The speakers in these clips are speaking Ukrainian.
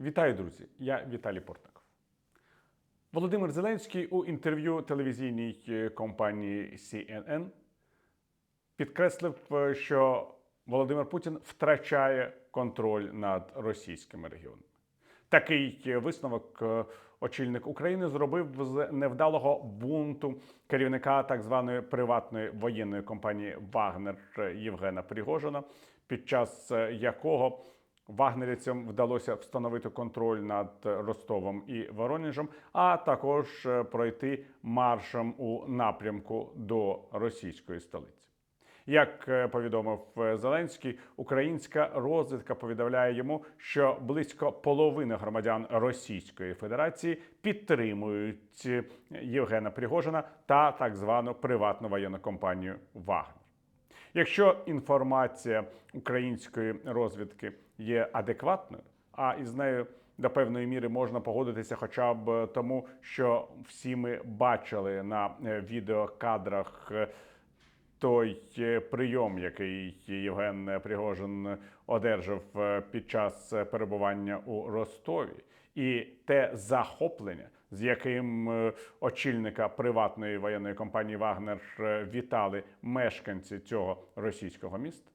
Вітаю, друзі! Я Віталій Портников. Володимир Зеленський у інтерв'ю телевізійній е, компанії CNN підкреслив, е, що Володимир Путін втрачає контроль над російськими регіонами. Такий е, висновок очільник України зробив з невдалого бунту керівника так званої приватної воєнної компанії Вагнер Євгена Пригожина, під час якого вагнерівцям вдалося встановити контроль над Ростовом і Воронежем, а також е, пройти маршем у напрямку до російської столиці. Як е, повідомив е, Зеленський, українська розвідка повідомляє йому, що близько половини громадян Російської Федерації підтримують Євгена Пригожина та так звану приватну воєнну компанію Вагнер. Якщо інформація української розвідки є адекватною, а із нею до певної міри можна погодитися, хоча б тому, що всі ми бачили на е, відеокадрах е, той е, прийом, який Євген Пригожин одержав е, під час е, перебування у Ростові, і те захоплення, з яким е, очільника приватної воєнної компанії Вагнер е, вітали мешканці цього російського міста.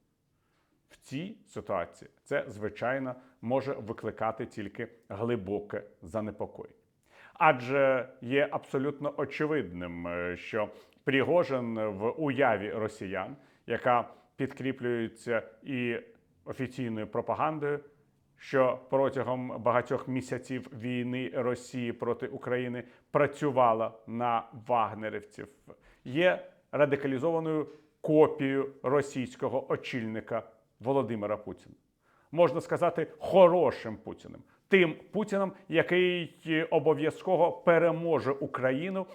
В цій ситуації це звичайно може викликати тільки глибоке занепокоєння. Адже є абсолютно очевидним, е, що Пригожин в уяві росіян, яка підкріплюється і офіційною пропагандою, що протягом багатьох місяців війни Росії проти України працювала на вагнерівців, є радикалізованою копією російського очільника Володимира Путіна. Можна сказати, хорошим Путіним, тим Путіним, який обов'язково переможе Україну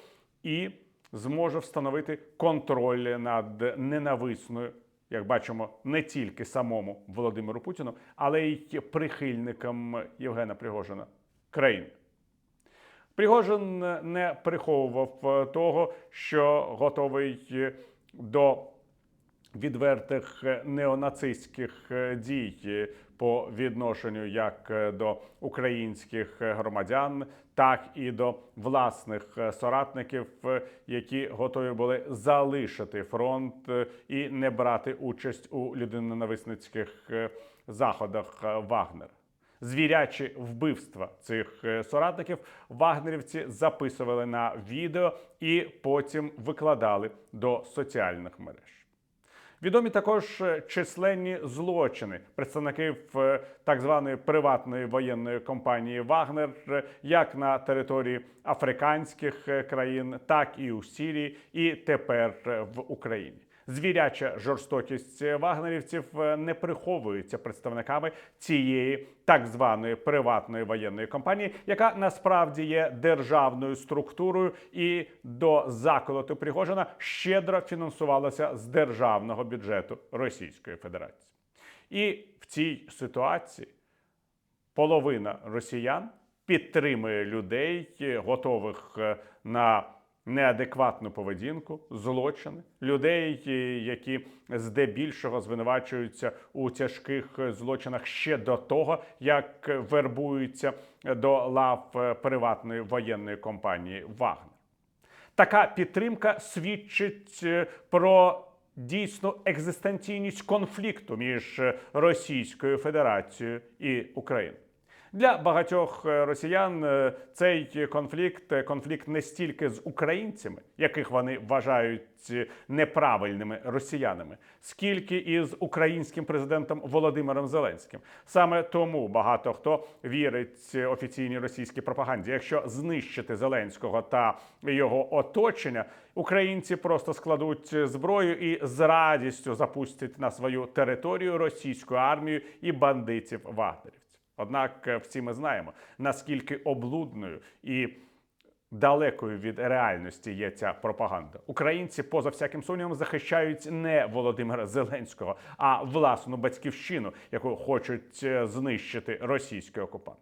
і зможе встановити контроль над ненависною, як бачимо, не тільки самому Володимиру Путіну, але й прихильникам Євгена Пригожина країни. Пригожин не приховував того, що готовий до відвертих е, неонацистських е, дій е, по відношенню як до українських громадян, так і до власних соратників, які готові були залишити фронт і не брати участь у людиноненависницьких заходах Вагнера. Звірячі вбивства цих соратників вагнерівці записували на відео і потім викладали до соціальних мереж. Відомі також е, численні злочини представників е, так званої приватної воєнної компанії Вагнер, е, як на території африканських країн, так і у Сирії, і тепер в Україні. Звіряча жорстокість вагнерівців е, не приховується представниками цієї так званої приватної воєнної компанії, яка насправді є державною структурою і до заколоту Пригожина щедро фінансувалася з державного бюджету Російської Федерації. І в цій ситуації половина росіян підтримує людей, е, готових е, на неадекватну поведінку, злочини, людей, е, які здебільшого звинувачуються у тяжких е, злочинах ще до того, як вербуються до лав е, приватної воєнної компанії Вагнер. Така підтримка свідчить про дійсну екзистенційність конфлікту між Російською Федерацією і Україною. Для багатьох е, росіян е, цей конфлікт е, конфлікт не стільки з українцями, яких вони вважають неправильними росіянами, скільки із українським президентом Володимиром Зеленським. Саме тому багато хто вірить офіційній російській пропаганді. Якщо знищити Зеленського та його оточення, українці просто складуть зброю і з радістю запустять на свою територію російську армію і бандитів вагнерівців. Однак е, всі ми знаємо, наскільки облудною і далекою від реальності є ця пропаганда. Українці, поза всяким сумнівом, захищають не Володимира Зеленського, а власну батьківщину, яку хочуть е, знищити російські окупанти.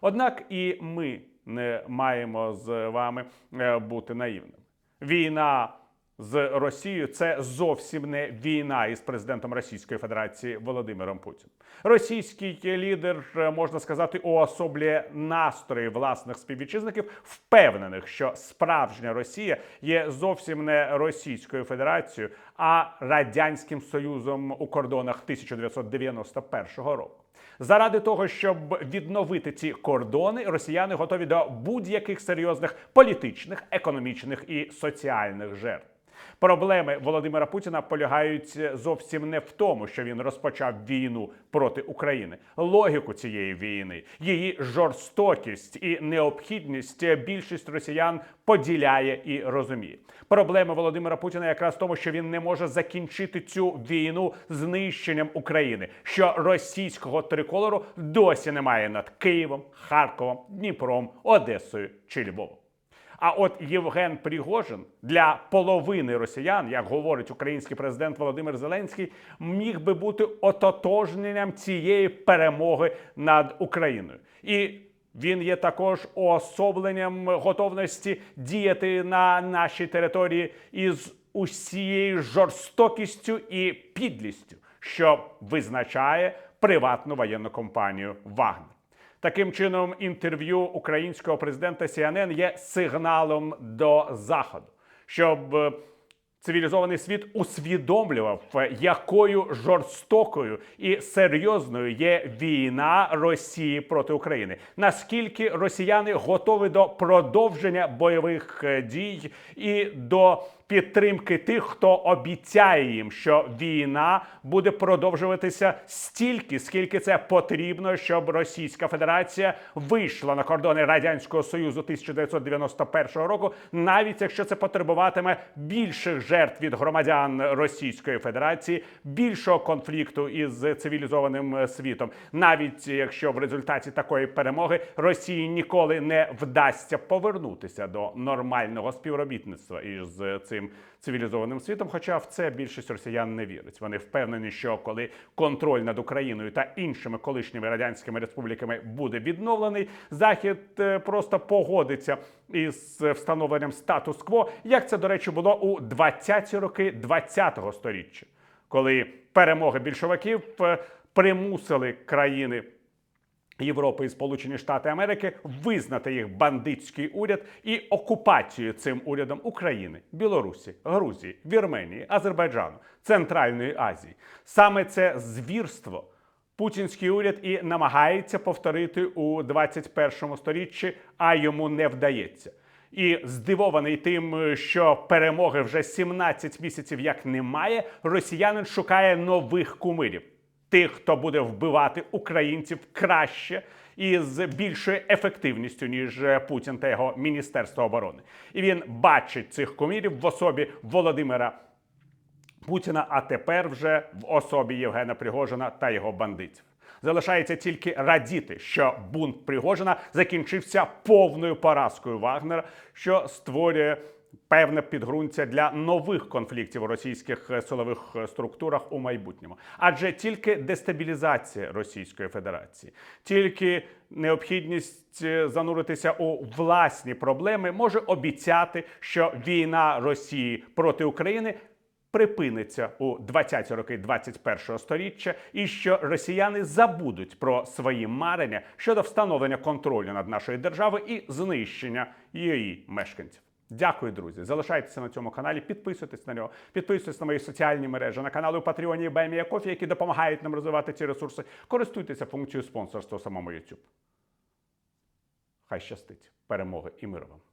Однак і ми не маємо з вами е, бути наївними. Війна з Росією це зовсім не війна із президентом Російської Федерації Володимиром Путіним. Російський лідер е, можна сказати уособлює настрої власних співвітчизників, впевнених, що справжня Росія є зовсім не Російською Федерацією, а радянським союзом у кордонах 1991 року. Заради того, щоб відновити ці кордони, росіяни готові до будь-яких серйозних політичних, економічних і соціальних жертв. Проблеми Володимира Путіна полягають зовсім не в тому, що він розпочав війну проти України. Логіку цієї війни, її жорстокість і необхідність більшість росіян поділяє і розуміє. Проблеми Володимира Путіна якраз в тому, що він не може закінчити цю війну знищенням України, що російського триколору досі немає над Києвом, Харковом, Дніпром, Одесою чи Львовом. А от Євген Пригожин для половини росіян, як говорить український президент Володимир Зеленський, міг би бути ототожненням цієї перемоги над Україною. І він є також уособленням готовності діяти на нашій території із усією жорстокістю і підлістю, що визначає приватну воєнну компанію Вагнер. Таким чином, інтерв'ю українського президента CNN є сигналом до заходу, щоб е, цивілізований світ усвідомлював, якою жорстокою і серйозною є війна Росії проти України. Наскільки росіяни готові до продовження бойових е, дій і до підтримки тих, хто обіцяє їм, що війна буде продовжуватися стільки, скільки це потрібно, щоб Російська Федерація вийшла на кордони Радянського Союзу 1991 року, навіть якщо це потребуватиме більших жертв від громадян Російської Федерації, більшого конфлікту із цивілізованим е, світом, навіть якщо в результаті такої перемоги Росії ніколи не вдасться повернутися до нормального співробітництва із цим цивілізованим світом. Хоча в це більшість росіян не вірить. Вони впевнені, що коли контроль над Україною та іншими колишніми радянськими республіками буде відновлений, захід е, просто погодиться із встановленням статус-кво, як це до речі було у 20-ті роки 20-го сторіччя, коли перемоги більшовиків е, примусили країни. Європи і Сполучені Штати Америки визнати їх бандитський уряд і окупацію цим урядом України, Білорусі, Грузії, Вірменії, Азербайджану, Центральної Азії. Саме це звірство путінський уряд і намагається повторити у 21 сторіччі, а йому не вдається. І здивований тим, що перемоги вже 17 місяців як немає, росіянин шукає нових кумирів тих, хто буде вбивати українців краще і з більшою ефективністю ніж Путін та його міністерство оборони. І він бачить цих кумірів в особі Володимира Путіна, а тепер вже в особі Євгена Пригожина та його бандитів. Залишається тільки радіти, що бунт Пригожина закінчився повною поразкою Вагнера, що створює певне підґрунтя для нових конфліктів у російських е, силових е, структурах у майбутньому, адже тільки дестабілізація Російської Федерації, тільки необхідність е, зануритися у власні проблеми може обіцяти, що війна Росії проти України. Припиниться у 20-ті роки 21-го сторіччя, і що росіяни забудуть про свої марення щодо встановлення контролю над нашою державою і знищення її мешканців. Дякую, друзі. Залишайтеся на цьому каналі, підписуйтесь на нього, підписуйтесь на мої соціальні мережі, на канали у Патреоні і Баймія Кофі, які допомагають нам розвивати ці ресурси. Користуйтеся функцією спонсорства самому YouTube. Хай щастить. Перемоги і миру вам!